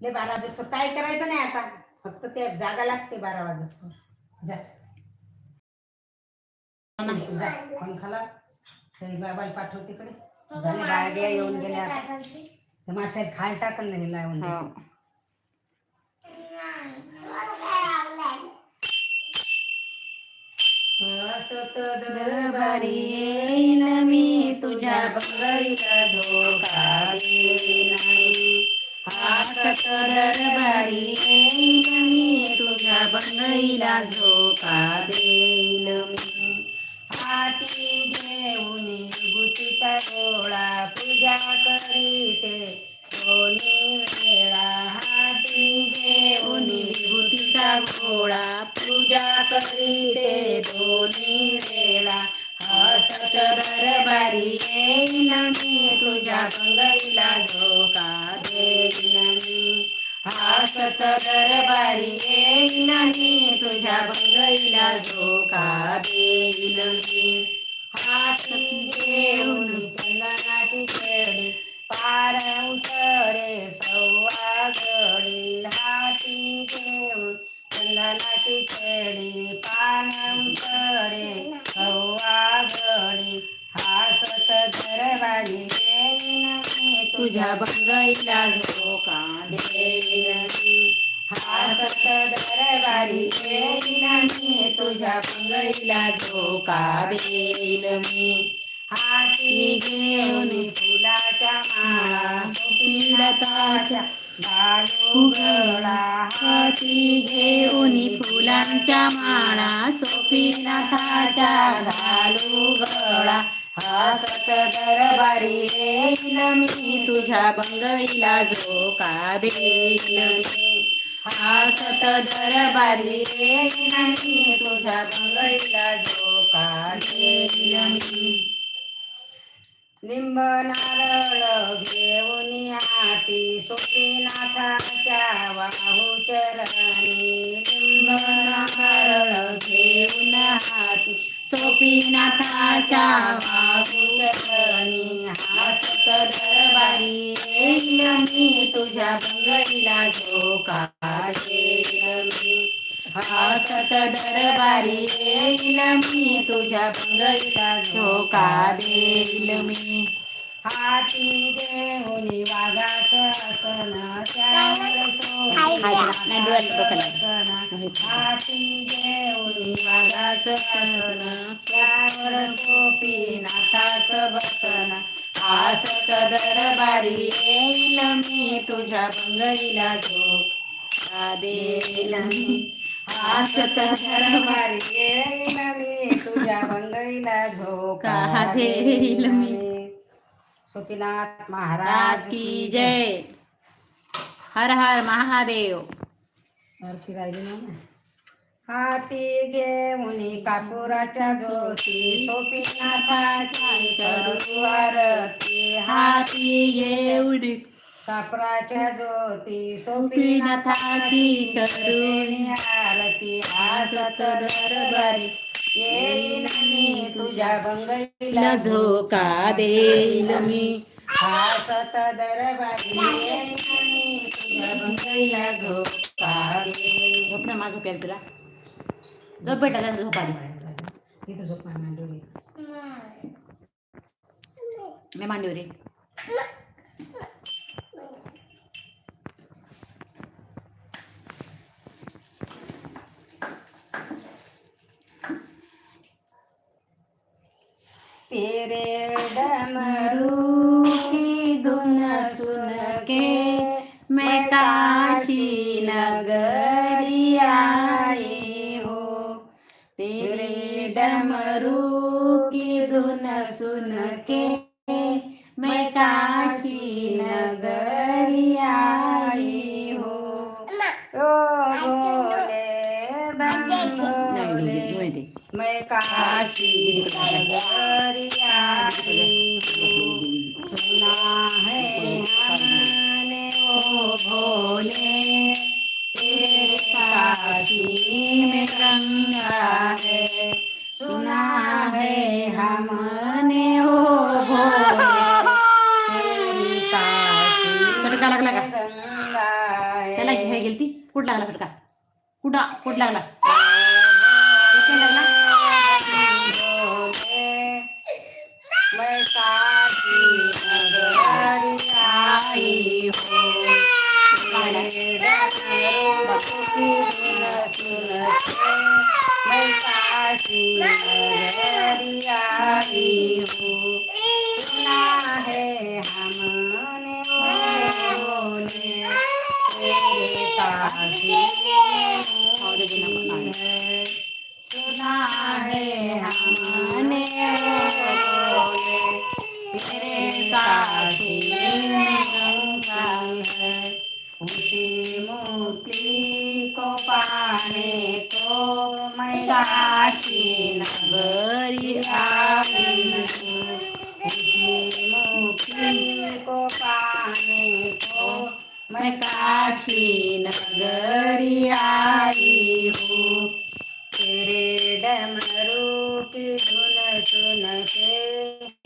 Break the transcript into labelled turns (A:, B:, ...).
A: ले बारा वाजता काय करायचं नाही आता? फक्त ते जागा लागते बारा वाजता जा. जा. पंखाला. ते बाबाला पाठव तिकडे. झाले बाळग्या येऊन गेल्या आता. ते माशाला खायला टाकल नाही लावून. द्यायचं. हसत दरबारी येईन मी तुझ्या बंगईला धोका देईन. हसत दरबारी येईन मी तुझ्या बंगईला झोका देईन मी हाती घेऊन विभूतीचा डोळा पूजा करीते. दोन्ही वेळा हाती घेऊन विभूतीचा गोळा पूजा करीते. दोन्ही वेळा हसत दरबारी येईन मी तुझ्या बंगईला धोका देईन मी. हसत दरबारी येईन मी तुझ्या बंगईला धोका देईन मी. हा तुझ्या बंगईला झोका देईन मी हसत दरबारी मी तुझ्या बंगईला झोका देईन मी हाती घेऊन फुलाच्या माळा सुपिलताच्या घालू गळा हाती घेऊन फुलांच्या माळा सोपीनाथाच्या घालू गळा हसत दरबारी येईल मी तुझ्या बंगईला झोका देईल मी. सत दरबारी येईल मी तुझ्या बंगईला झोका देईल मी. लिंब नारळ घेऊन हाती सोपीनाथाच्या वाहू चरणी. लिंब नारळ घेऊन हाती सोपीनाथाच्या वाहू चरणी हसत दरबारी येईल मी तुझ्या बंगईला झोका देईल मी. हसत दरबारी येईल मी तुझ्या बंगईला झोका देईल मी. हाती घेऊन वाघाचं आसन त्यावर सोपीनाथाचं आसन. हाती वाघाचं आसन त्यावर सोपीनाथाचं बसन. हसत दरबारी येईल मी तुझ्या बंगईला झोका देईल मी. हसत दरबारी येईल मी तुझ्या बंगईला झोका देईल मी. सोपीनाथ महाराज
B: की जय। हर हर महादेव।
A: आरती राहिली ना हाती घेऊन कापुराच्या ज्योती सोपीनाथाची करू आरती.
B: हाती घेऊन
A: कापुराच्या ज्योती
B: सोपीनाथाची
A: करुणी आरती. हसत दरबारी येईन मी तुझ्या बंगईला
B: झोका देईल मी
A: हसत दरबारी येईन मी तुझ्या बंगईला झोका देईल
B: झोप ना माझं प्याल तुला. झोप भेटायला झोप आली
A: इथं झोप ये.
B: मी मांडीवर.
A: तेरे डमरू की धुन सुन के मैं काशी नगरी आई हो तेरे डमरू की धुन सुन के मैं काशी नगरी आई हो ओ
B: नाही, नाही,
A: मैं काशी नगरी हूँ सुना है हमने ओ भोले तेरे काशी में गंगा है सुना है हमने ओ भोले तेरी काशी? में गंगा
B: त्याला हे
A: है
B: गेली ती कुठं लागला फटका कुठं कुठं लागला
A: काशी नगरी आई हो मेरे सुनते मैं नगरी आई सुना है हमने बोले तेरे काशी है काशी नगरी आई हूँ। उसी मुक्ति को पाने को मैं काशी नगरी आई हूँ तेरे डमरू की धुन सुन के